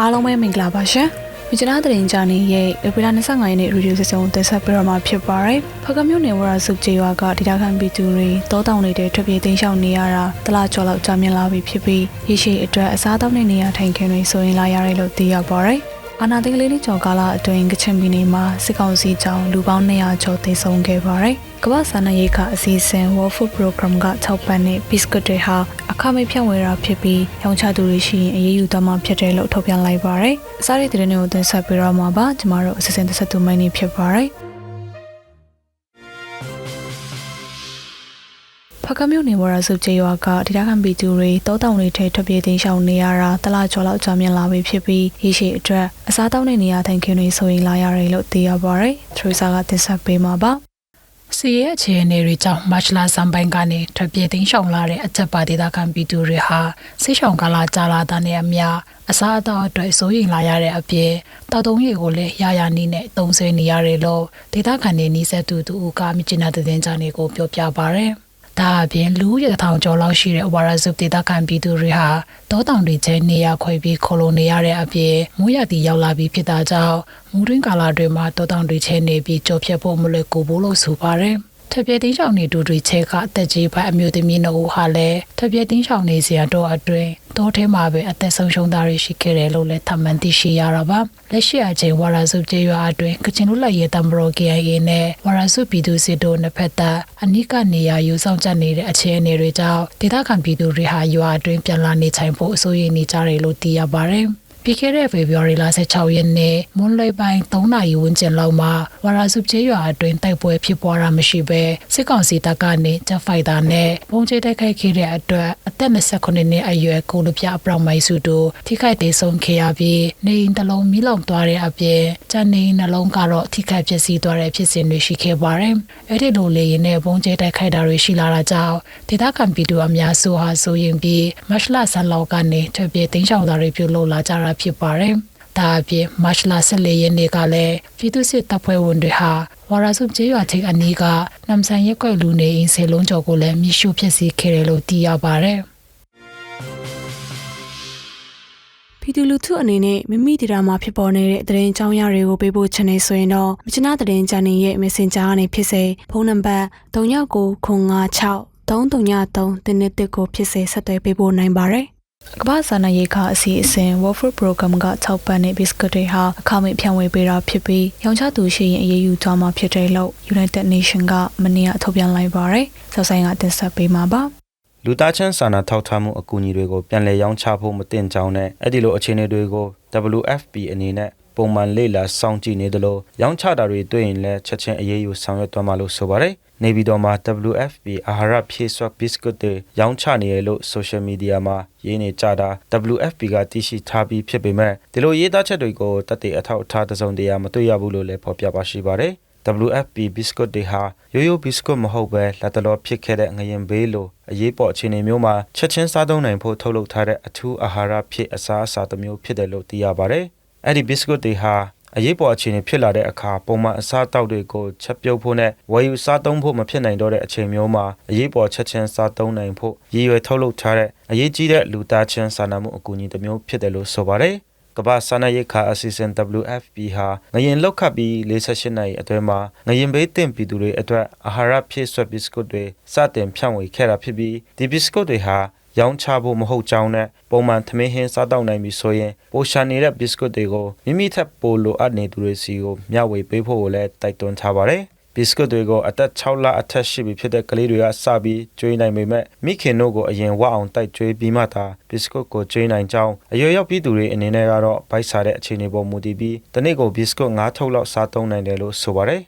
အားလုံးပဲမင်္ဂလာပါရှင်မြကျနာတရင်ဂျာနီရဲ့ဧပြီလ25ရက်နေ့ရေဒီယိုစစုံတင်ဆက်ပေးတော့မှာဖြစ်ပါတယ်ဖကမျိုးနယ်ဝရစုကျေးရွာကဒေတာခံပြည်သူတွေတောတောင်နေတဲ့ထွက်ပြေးသိမ်းရှောင်နေရတာတလားကျော်လောက်ကြာမြင့်လာပြီဖြစ်ပြီးရရှိအတွက်အစားအသောက်နဲ့နေရာထိုင်ခင်းတွေဆိုရင်လာရတယ်လို့သိရပါတယ်အာနာသိန်းလေးနှစ်ကျော်ကာလအတွင်းကချင်ပြည်နယ်မှာစစ်ကောင်စီကြောင့်လူပေါင်း200ကျော်သေဆုံးခဲ့ပါတယ်။ ကမ္ဘာစာနာရေးကအစီအစဉ် World Food Program က6ပန်းနဲ့ biscuit တွေဟာအခမဲ့ဖြန့်ဝေတာဖြစ်ပြီးရောင်းချသူတွေရှိရင်အရေးယူသွားမှာဖြစ်တယ်လို့ထုတ်ပြန်လိုက်ပါတယ်။အစားရတဲ့တဲ့တွေကိုတင်ဆက်ပေးတော့မှာပါ။ကျမတို့အစီအစဉ်တစ်ဆက်သူမိုင်းနေဖြစ်ပါတယ်။ဖကမြို့နယ်ဝရစုကျေးရွာကဒေသခံပြည်သူတွေတောတောင်တွေထဲထွက်ပြေးသိမ်းရှောင်နေရတာတလားကျော်လောက်ကြာမြင့်လာပြီဖြစ်ပြီးရရှိအတွက်အစားတောက်တဲ့နေရာထိုင်ခင်းတွေဆိုရင်လာရတယ်လို့သိရပါတယ်။ထရီဆာကတင်ဆက်ပေးမှာပါ။ စီရဲ့အခြေအနေတွေကြောင့်မတ်လဆန်ပိုင်းကနေထွက်ပြေးသိမ်းရှောင်လာတဲ့အချက်ပါဒေသခံပြည်သူတွေဟာဆိတ်ရှောင်ကာလာကြာလာတဲ့နဲ့အမျှအစားအသောက်အတွက်စိုးရိမ်လာရတဲ့အပြင်တောက်တုံးရီကိုလည်းရရနီးနဲ့တုံးဆွေးနေရတယ်လို့ဒေသခံတွေနှီးဆက်သူတူကမြကျနာတဲ့တင်ကြနေကိုပြောပြပါရယ် ဒါအပြင်လူရထောင်ကျော်လောက်ရှိတဲ့ဝါရစုဒေသခံပြည်သူတွေဟာတောတောင်တွေကျဲနေရခွဲပြီးခလိုနေရတဲ့အပြင်မူရတီရောက်လာပြီးဖြစ်တာကြောင့်မူရင်းကာလာတွေမှာတောတောင်တွေချဲနေပြီးကြောဖြတ်ဖို့မလွယ်ကူဘူးလို့ဆိုပါတယ် ထပ်ပြတင်းချောင်းနေတူတွေချဲကအသက်ကြီးပိုင်းအမျိုးသမီးနှုတ်ဟာလည်းထပ်ပြတင်းချောင်းနေစရာတော့အတွင်းတောထဲမှာပဲအသက်ဆုံးရှုံးတာတွေရှိခဲ့တယ်လို့လည်းထပ်မံသိရှိရတာပါလက်ရှိအချိန်ဝါရစုကျေးရွာအတွင်းကချင်လူလက်ရဲတံဘရို KIA နဲ့ဝါရစုပြည်သူစစ်တို့နှစ်ဖက်သက်အနိကနေရာယူဆောင်ချက်နေတဲ့အခြေအနေတွေကြောင့်ဒေသခံပြည်သူတွေဟာရွာအတွင်းပြန်လာနေထိုင်ဖို့အဆိုရနေကြတယ်လို့သိရပါတယ် ပြီးခဲ့တဲ့ဖေဖော်ဝါရီလ16ရက်နေ့မွန်းလွဲပိုင်း3နာရီဝန်းကျင်လောက်မှာဝါရာစုကျေးရွာအတွင်းတိုက်ပွဲဖြစ်ပွားတာမရှိဘဲစစ်ကောင်စီတပ်ကနေဂျက်ဖိုက်တာနဲ့ပုံကျဲတိုက်ခိုက်ခဲ့တဲ့အတွက်အသက်29နှစ်အရွယ်ကိုလူပြအပရောင်မိုင်းစုတို့ထိခိုက်ဒေဆုံးခဲ့ရပြီးနေအိမ်တစ်လုံးမိလောင်သွားတဲ့အပြင်ကျန်နေအိမ်နှလုံးကတော့ထိခိုက်ပျက်စီးသွားတဲ့ဖြစ်စဉ်တွေရှိခဲ့ပါတယ်။အဲ့ဒီလိုလေရင်နဲ့ပုံကျဲတိုက်ခိုက်တာတွေရှိလာတာကြောင့်ဒေသခံပြည်သူအများစုဟာဆိုရင်ပြီးမတ်လဆန်လောက်ကနေထွက်ပြေးသိမ်းရှောင်တာတွေပြုလုပ်လာကြတာဖြစ်ပါတယ်။ဒါအပြင်မတ်လ14ရက်နေ့ကလည်းပြည်သူ့စစ်တပ်ဖွဲ့ဝင်တွေဟာဝါရစုကျေးရွာထိပ်အနီးကနမ်ဆန်ရက်ကွက်လူနေအိမ်စေလုံးကျော်ကိုလည်းမိရှုဖျက်ဆီးခဲ့တယ်လို့သိရပါတယ်။ပြည်သူလူထုအနေနဲ့မိမိဒေတာမှာဖြစ်ပေါ်နေတဲ့သတင်းကြောင်းရတွေကိုပေးပို့ချင်နေဆိုရင်တော့မြချနာသတင်းချန်နယ်ရဲ့ Messenger ကနေဖြစ်စေဖုန်းနံပါတ်3996 333တင်းနဲ့တစ်ကိုဖြစ်စေဆက်သွယ်ပေးပို့နိုင်ပါတယ်။ ကမ္ဘာစာနာရေးခအစီအစဉ် World Food Program က6ပန်းနဲ့ biscuit တွေဟာအခမဲ့ဖြန့်ဝေပေးတာဖြစ်ပြီးရောင်းချသူရှိရင်အရေးယူသွားမှာဖြစ်တယ်လို့ United Nation ကမနေ့ကထုတ်ပြန်လိုက်ပါတယ်။စောဆိုင်ကတင်ဆက်ပေးမှာပါ။လူသားချင်းစာနာထောက်ထားမှုအကူအညီတွေကိုပြန်လည်ရောင်းချဖို့မတင်ကြောင်းနဲ့အဲ့ဒီလိုအခြေအနေတွေကို WFP အနေနဲ့ပုံမှန်လေ့လာစောင့်ကြည့်နေသလိုရောင်းချတာတွေတွေ့ရင်လည်းချက်ချင်းအရေးယူဆောင်ရွက်သွားမှာလို့ဆိုပါတယ်။ နေပြည်တော်မှာ WFP အာဟာရဖြည့်စွက် biscuit တွေရောင်းချနေရလို့ social media မှာရေးနေကြတာ WFP ကတည်ရှိထားပြီးဖြစ်ပေမဲ့ဒီလိုရေးသားချက်တွေကိုတသက်အထောက်အထားတစ်စုံတရာမတွေ့ရဘူးလို့လည်းဖော်ပြပါရှိပါတယ်။ WFP biscuit တွေဟာရိုးရိုး biscuit မဟုတ်ပဲလက်တလောဖြစ်ခဲ့တဲ့ငရင်ဘေးလိုအရေးပေါ်အခြေအနေမျိုးမှာချက်ချင်းစားသုံးနိုင်ဖို့ထုတ်လုပ်ထားတဲ့အထူးအာဟာရဖြစ်အစားအစာတစ်မျိုးဖြစ်တယ်လို့သိရပါတယ်။အဲ့ဒီ biscuit တွေဟာ အရေးပေါ်အခြေအနေဖြစ်လာတဲ့အခါပုံမှန်အစားအသောက်တွေကိုချက်ပြုတ်ဖို့နဲ့ဝယ်ယူစားသုံးဖို့မဖြစ်နိုင်တော့တဲ့အချိန်မျိုးမှာအရေးပေါ်ချက်ချင်းစားသုံးနိုင်ဖို့ရည်ရွယ်ထုတ်လုပ်ထားတဲ့အရေးကြီးတဲ့လူသားချင်းစာနာမှုအကူအညီတစ်မျိုးဖြစ်တယ်လို့ဆိုပါတယ်။ကမ္ဘာစားနပ်ရိက္ခာအစီအစဉ် WFP ဟာငရင်လောက်ခတ်ပြီး48နိုင်အတွင်းမှာငရင်ဘေးတင်ပြည်သူတွေအတွက်အာဟာရဖြည့်ဆွက်ဘစ်ကွတ်တွေစတင်ဖြန့်ဝေခဲ့တာဖြစ်ပြီးဒီဘစ်ကွတ်တွေဟာ ရောင်းချဖို့မဟုတ်ကြောင်းနဲ့ပုံမှန်သမင်းဟင်းစားတောက်နိုင်ပြီဆိုရင်ပိုရှာနေတဲ့ဘစ်ကွတ်တွေကိုမိမိထက်ပိုလိုအပ်နေသူတွေစီကိုမျှဝေပေးဖို့ကိုလည်းတိုက်တွန်းထားပါတယ်ဘစ်ကွတ်တွေကိုအသက်6လအထက်ရှိပြီဖြစ်တဲ့ကလေးတွေကစပြီးကျွေးနိုင်ပေမဲ့မိခင်တို့ကိုအရင်ဝအောင်တိုက်ကျွေးပြီးမှသာဘစ်ကွတ်ကိုကျွေးနိုင်ကြောင်းအရွယ်ရောက်ပြီးသူတွေအနေနဲ့ကတော့ဗိုက်စားတဲ့အခြေအနေပေါ်မူတည်ပြီးတနေ့ကိုဘစ်ကွတ်9ထုပ်လောက်စားသုံးနိုင်တယ်လို့ဆိုပါတယ်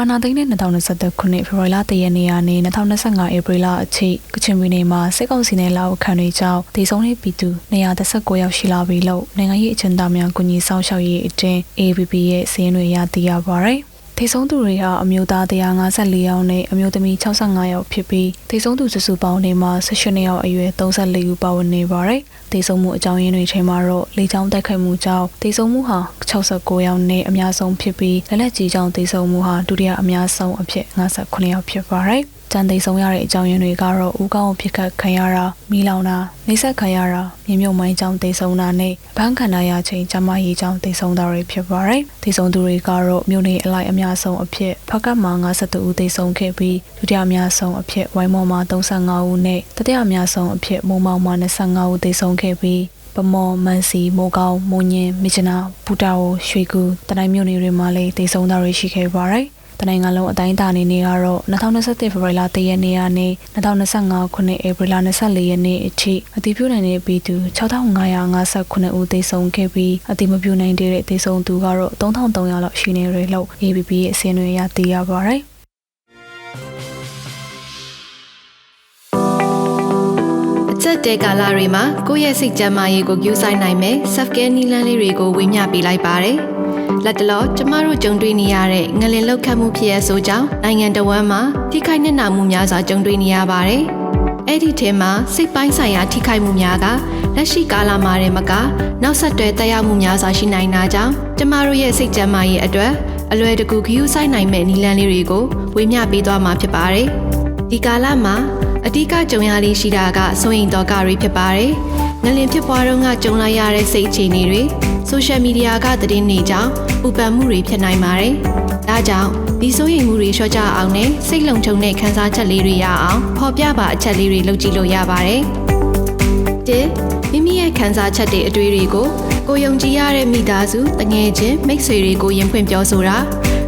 အာနာသိန်းနဲ့2023ခုနှစ်ဖေဖော်ဝါရီလတရက်နေ့ကနေ2025ဧပြီလအထိကချင်ပြည်နယ်မှာစစ်ကောင်စီနဲ့လာအခမ်းတွေကြောင့်ဒေဆုံးတဲ့ပြည်သူ139ယောက်ရှိလာပြီလို့နိုင်ငံရေးအကျဉ်းသားများကူညီဆောင်ရှောက်ရေးအတင်း ABB ရဲ့စီးရင်တွေရသိရပါဗျ။ ထိဆုံးသူတွေဟာအမျိုးသား154ယောက်နဲ့အမျိုးသမီး65ယောက်ဖြစ်ပြီးထိဆုံးသူစုစုပေါင်းနေမှာ18ယောက်အရွယ်34ဦးပါဝင်နေပါတယ်။ထိဆုံးမှုအကြောင်းရင်းတွေထဲမှာတော့လေကြောင်းတိုက်ခိုက်မှုကြောင့်ထိဆုံးမှုဟာ69ယောက်နဲ့အများဆုံးဖြစ်ပြီးလက်လက်ကြီးကြောင့်ထိဆုံးမှုဟာဒုတိယအများဆုံးအဖြစ်59ယောက်ဖြစ်ပါတယ်။ ကြံသိဆုံးရတဲ့အကြောင်းရင်းတွေကတော့ဦးကောင်းကိုဖြစ်ခတ်ခံရတာမိလောင်တာနှိစက်ခံရတာမြေမြုပ်မိုင်းကြောင့်သိဆုံးတာနဲ့ဘန်းခန္ဓာရချိန်ကျမကြီးကြောင့်သိဆုံးတာတွေဖြစ်ပါတယ်။သိဆုံးသူတွေကတော့မြို့နေအလိုက်အများဆုံးအဖြစ်ဖကတ်မှာ52ဦးသိဆုံးခဲ့ပြီးဒုတိယအများဆုံးအဖြစ်ဝိုင်းမော်မှာ35ဦးနဲ့တတိယအများဆုံးအဖြစ်မုံမောင်မှာ25ဦးသိဆုံးခဲ့ပြီးပမော်မန်စီမိုးကောင်းမုံညင်မြချနာပူတာဝရွှေကူတနိုင်းမြို့နယ်တွေမှာလည်းတည်ဆုံတာတွေရှိခဲ့ပါတယ်။ တနိုင်းကလုံးအတိုင်းအတာအနေနဲ့ကတော့2021ဖေဖော်ဝါရီလ3ရက်နေ့ကနေ2025ခုနှစ်ဧပြီလ24ရက်နေ့အထိအတည်ပြုနိုင်တဲ့ပြည်သူ6559ဦးသေဆုံးခဲ့ပြီးအတည်မပြုနိုင်တဲ့သေဆုံးသူကတော့3300လောက်ရှိနေတယ်လို့ ABP ရဲ့အစည်းအဝေးအရသိရပါတယ်။အချက်တဲကာလတွေမှာကိုယ့်ရဲ့စိတ်ကြမ်းမာရေးကိုကြိုးဆိုင်နိုင်မယ် self care နည်းလမ်းလေးတွေကိုဝေမျှပေးလိုက်ပါတယ်။ လက်တလောကျမတို့ကြုံတွေ့နေရတဲ့ငလင်လောက်ခတ်မှုဖြစ်ရဆိုကြောင်းနိုင်ငံတော်ဝန်မှာထိခိုက်နှက်နာမှုများစွာကြုံတွေ့နေရပါတယ်။အဲ့ဒီထဲမှာစိတ်ပိုင်းဆိုင်ရာထိခိုက်မှုများကလက်ရှိကာလမှာတည်းမကနောက်ဆက်တွဲတက်ရောက်မှုများစွာရှိနိုင်တာကြောင့်ကျမတို့ရဲ့စိတ်ကြမ်းမာရေးအတွက်အလွယ်တကူဂရုစိုက်နိုင်မဲ့နည်းလမ်းလေးတွေကိုဝေမျှပေးသွားမှာဖြစ်ပါတယ်။ဒီကာလမှာအဓိကကြုံရလေးရှိတာကစိုးရင်တော့ကတွေဖြစ်ပါတယ်။ငလင်ဖြစ်ပွားတော့ကကြုံလိုက်ရတဲ့စိတ်အခြေအနေတွေ ဆိုရှယ်မီဒီယာကသတင်းတွေကြောင့်ပူပန်မှုတွေဖြစ်နိုင်ပါတယ်။ဒါကြောင့်ဒီစိုးရိမ်မှုတွေလျှော့ချအောင်နဲ့စိတ်လုံခြုံတဲ့ခံစားချက်လေးတွေရအောင်ဖော်ပြပါအချက်လေးတွေလုပ်ကြည့်လို့ရပါတယ်။တစ်မိမိရဲ့ခံစားချက်တွေအတွေ့တွေကိုကိုယုံကြည်ရတဲ့မိသားစုတငယ်ချင်းမိတ်ဆွေတွေကိုရင်ဖွင့်ပြောဆိုတာ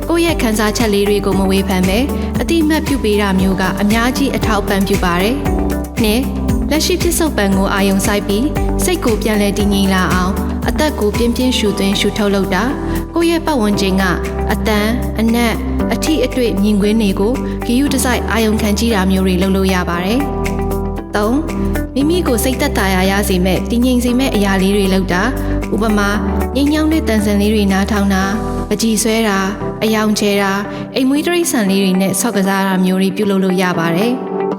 ကိုယ့်ရဲ့ခံစားချက်လေးတွေကိုမဝေဖန်ပဲအတိအမှတ်ပြုပေးတာမျိုးကအများကြီးအထောက်ပံ့ပြုပါတယ်။နှစ်လက်ရှိဖြစ်စုပ်ပံကိုအာယုံစိုက်ပြီးစိတ်ကိုပြန်လဲတည်ငြိမ်လာအောင် အသက်ကိုပြင်းပြင်းရှူသွင်းရှူထုတ်လုပ်တာကိုယ့်ရဲ့ပတ်ဝန်းကျင်ကအတန်အနက်အထီအတွေ့မြင်ကွင်းတွေကိုဂီယူတစိုက်အာယုံခံကြည့်တာမျိုးတွေလုပ်လို့ရပါတယ်။၃မိမိကိုစိတ်သက်သာရာရစေမဲ့တည်ငြိမ်စေမဲ့အရာလေးတွေလုပ်တာဥပမာငိမ့်ညောင်းတဲ့တန်ဆန်လေးတွေနားထောင်တာပကြည်ဆွဲတာအယောင်ချဲတာအိမ်မွေးတိရစ္ဆာန်လေးတွေနဲ့ဆော့ကစားတာမျိုးတွေပြုလုပ်လို့ရပါတယ်။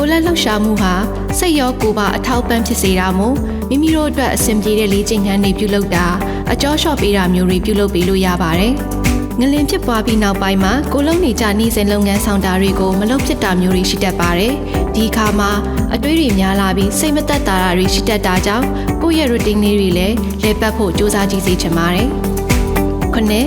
ကိုယ်လက်လှုပ်ရှားမှုဟာစိတ်ရောကိုယ်ပါအထောက်ပံ့ဖြစ်စေတာမို့မိမိတို့အတွက်အဆင်ပြေတဲ့လေ့ကျင့်ခန်းတွေပြုလုပ်တာအကျော်လျှော့ပေးတာမျိုးတွေပြုလုပ်ပေးလို့ရပါတယ်။ငလင်ဖြစ်ပွားပြီးနောက်ပိုင်းမှာကိုလုံးနေကြနှီးစင်လုပ်ငန်းဆောင်တာတွေကိုမလုပ်ဖြစ်တာမျိုးတွေရှိတတ်ပါတယ်။ဒီအခါမှာအတွေးတွေများလာပြီးစိတ်မသက်သာတာတွေရှိတတ်တာကြောင့်ကိုယ့်ရဲ့ routine လေးတွေလည်းလဲပတ်ဖို့စူးစမ်းကြည့်စေချင်ပါတယ်။ခုနှစ်